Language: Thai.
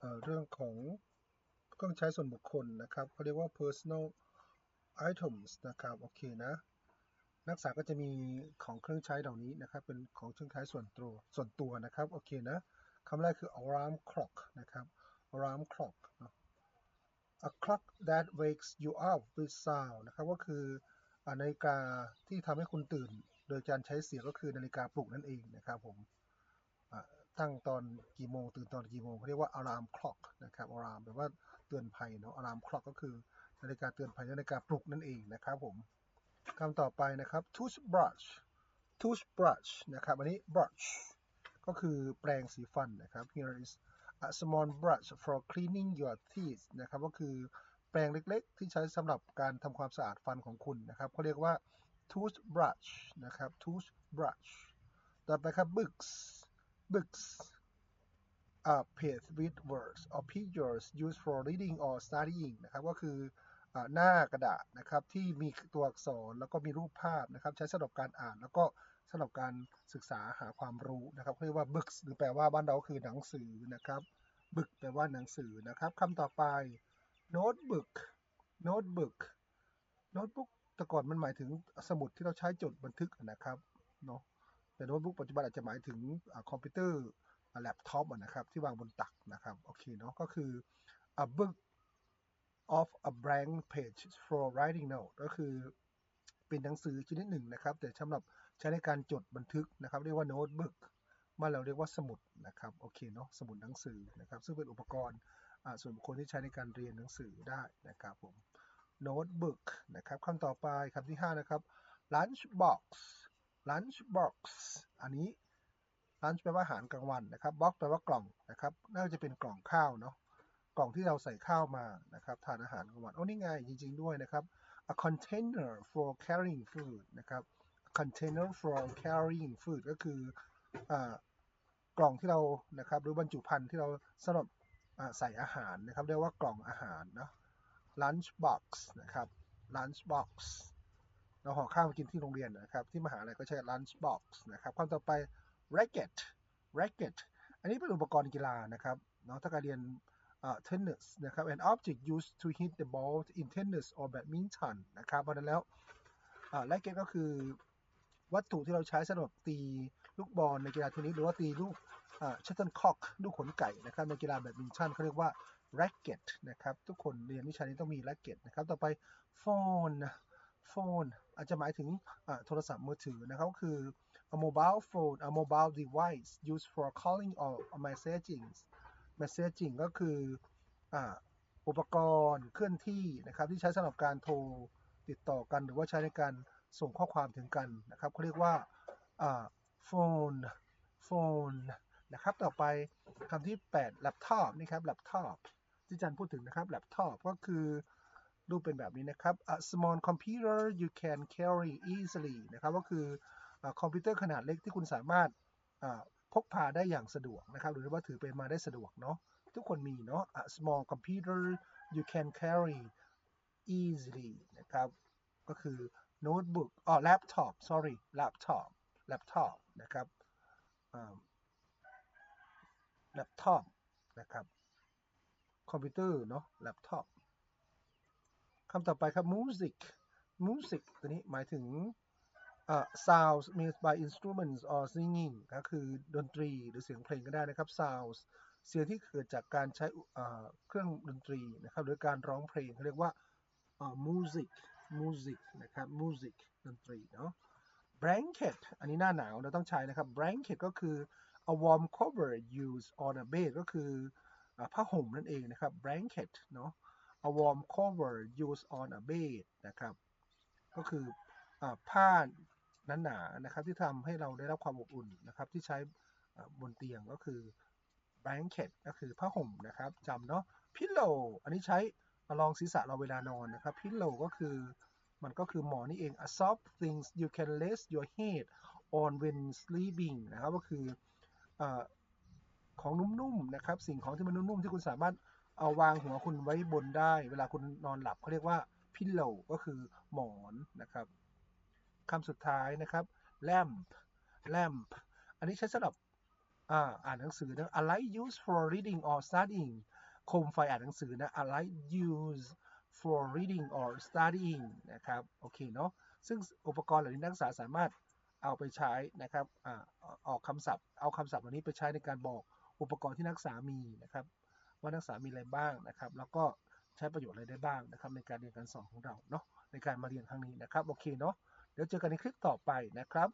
เเรื่องของเครื่องใช้ส่วนบุคคลนะครับเขาเรียกว่า personal items นะครับโอเคนะนักศึกษาก็จะมีของเครื่องใช้เหล่านี้นะครับเป็นของเครื่องใช้ส่วนตัวส่วนตัวนะครับโอเคนะคำแรกคือ alarm clock นะครับ alarm clock a clock that wakes you up with sound นะครับก็คือนาฬิกาที่ทำให้คุณตื่น โดยการใช้เสียงก็คือนาฬิกาปลุกนั่นเองนะครับผม ตั้งตอนกี่โมงตื่นตอนกี่โมงเขาเรียกว่า alarm clock นะครับ alarm แปลว่าเตือนภัยเนาะ alarm clock ก็คือนาฬิกาเตือนภัยนาฬิกาปลุกนั่นเองนะครับผมคำต่อไปนะครับ toothbrush toothbrush นะครับอันนี้ brush ก็คือแปรงสีฟันนะครับ here is a small brush for cleaning your teeth นะครับก็คือแปรงเล็กๆ ที่ใช้สำหรับการทำความสะอาดฟันของคุณนะครับเขาเรียกว่า toothbrush นะครับ toothbrush ต่อไปครับ books books are page with words or pictures used for reading or studying นะครับก็คืออ่าหน้ากระดาษนะครับที่มีตัวอักษรแล้วก็มีรูปภาพนะครับ ใช้สำหรับการอ่านแล้วก็สำหรับการศึกษาหาความรู้นะครับเขาเรียกว่า books หรือแปลว่าบ้านเราคือหนังสือนะครับ book แปลว่าหนังสือนะครับคำต่อไป notebook notebook notebook แต่ก่อนมันหมายถึงสมุดที่เราใช้จดบันทึกนะครับเนาะ แต่โน้ตบุ๊กปัจจุบันอาจจะหมายถึงอคอมพิวเตอร์แล็ปท็อปนะครับที่วางบนตักนะครับโอเคเนาะก็คือ a book of a blank page for writing note ก็คือเป็นหนังสือชนิดหนึ่งนะครับ แต่สำหรับใช้ในการจดบันทึกนะครับ เรียกว่า notebook มานเราเรียกว่าสมุดนะครับโอเคเนาะสมุดหนังสือนะครับ ซึ่งเป็นอุปกรณ์ส่วนบุคคลที่ใช้ในการเรียนหนังสือได้นะครับผม notebook นะครับคำต่อไปคำที่ 5 นะครับ lunch box lunch box อันนี้ lunch แปลว่าอาหารกลางวันนะครับ box แปลว่ากล่องนะครับน่าจะเป็นกล่องข้าวเนาะกล่องที่เราใส่ข้าวมานะครับทานอาหารกลางวันโอ้นี่ไงจริง ๆด้วยนะครับ a container for carrying food นะครับ a container for carrying food ก็คืออกล่องที่เรานะครับหรือบรรจุภัณฑ์ที่เราสำหรับใส่อาหารนะครับเรียกว่ากล่องอาหารเนาะ lunch box นะครับ lunch box เราห่อข้าวมากินที่โรงเรียนนะครับ ที่มหาลัยก็ใช้ lunch box นะครับคำต่อไป racket racket อันนี้เป็นอุปกรณ์กีฬานะครับเนาะถ้าการเรียนอ่า tennis นะครับ an object used to hit the ball in tennis or badminton นะครับเพราะนั้นแล้วอ่า racket ก็คือวัตถุที่เราใช้สำหรับตีลูกบอลในกีฬาเทนนิสหรือว่าตีลูกอ่า shuttlecock ลูกขนไก่นะครับในกีฬาแบดมินตันเขาเรียกว่า racket นะครับ ทุกคนเรียนวิชานี้ต้องมี racket นะครับ ต่อไป phone phone อาจจะหมายถึงโทรศัพท์มือถือนะครับก็คือ a mobile phone a mobile device used for calling or messaging messaging ก็คืออุปกรณ์เคลื่อนที่นะครับที่ใช้สำหรับการโทรติดต่อกันหรือว่าใช้ในการส่งข้อความถึงกันนะครับเขาเรียกว่าอ่า phone phone นะครับต่อไปคำที่ 8 laptop นี่ครับ laptop ที่อาจารย์พูดถึงนะครับ laptop ก็คือ รูปเป็นแบบนี้นะครับ a small computer you can carry easily นะครับก็คืออคอมพิวเตอร์ขนาดเล็กที่คุณสามารถพกพาได้อย่างสะดวกนะครับ หรือว่าถือไปมาได้สะดวกเนาะทุกคนมีเนาะ a small computer you can carry easily นะครับ ก็คือโน้ตบุ๊กอ๋อ laptop sorry laptop laptop นะครับ laptop นะครับ คอมพิวเตอร์เนาะ laptop คำต่อไปครับ music music ตัวนี้หมายถึงอ่า sounds made by instruments or singing ก็คือดนตรีหรือเสียงเพลงก็ได้นะครับ sounds เสียงที่เกิดจากการใช้เครื่องดนตรีนะครับหรือการร้องเพลงเขาเรียกว่า music music นะครับ music ดนตรีเนาะ blanket อันนี้หน้าหนาวเราต้องใช้นะครับ blanket ก็คือ a warm cover used on a bed ก็คือผ้าห่มนั่นเองนะครับ blanket เนาะ a warm cover used on a bed นะครับ ก็คืออผ้าหนาๆนะครับ ที่ทำให้เราได้รับความอบอุ่นนะครับ ที่ใช้บนเตียงก็คือ blanket ก็คือผ้าห่มนะครับจำเนาะ pillow อันนี้ใช้รองศีรษะเราเวลานอนนะครับ pillow ก็คือมันก็คือหมอนนี่เอง a soft things you can rest your head on when sleeping นะครับ ก็คืออของนุ่มๆนะครับ สิ่งของที่มันนุ่มๆ ที่คุณสามารถ เอาวางหัวคุณไว้บนได้ เวลาคุณนอนหลับเขาเรียกว่า pillow ก็คือหมอนนะครับคำสุดท้ายนะครับ lamp lamp อันนี้ใช้สำหรับอ่าอ่านหนังสือนะ a light used for reading or studying โคมไฟอ่านหนังสือนะ a light used for reading or studying นะครับโอเคเนาะซึ่งอุปกรณ์เหล่านี้นักศึกษาสามารถเอาไปใช้นะครับอ่าออกคำศัพท์เอาคำศัพท์เหล่านี้ไปใช้ในการบอกอุปกรณ์ที่นักศึกษามีนะครับ ว่านักศึกษามีอะไรบ้างนะครับ แล้วก็ใช้ประโยชน์อะไรได้บ้างนะครับ ในการเรียนการสอนของเราเนาะในการมาเรียนครั้งนี้นะครับโอเคเนาะเดี๋ยวเจอกันในคลิปต่อไปนะครับ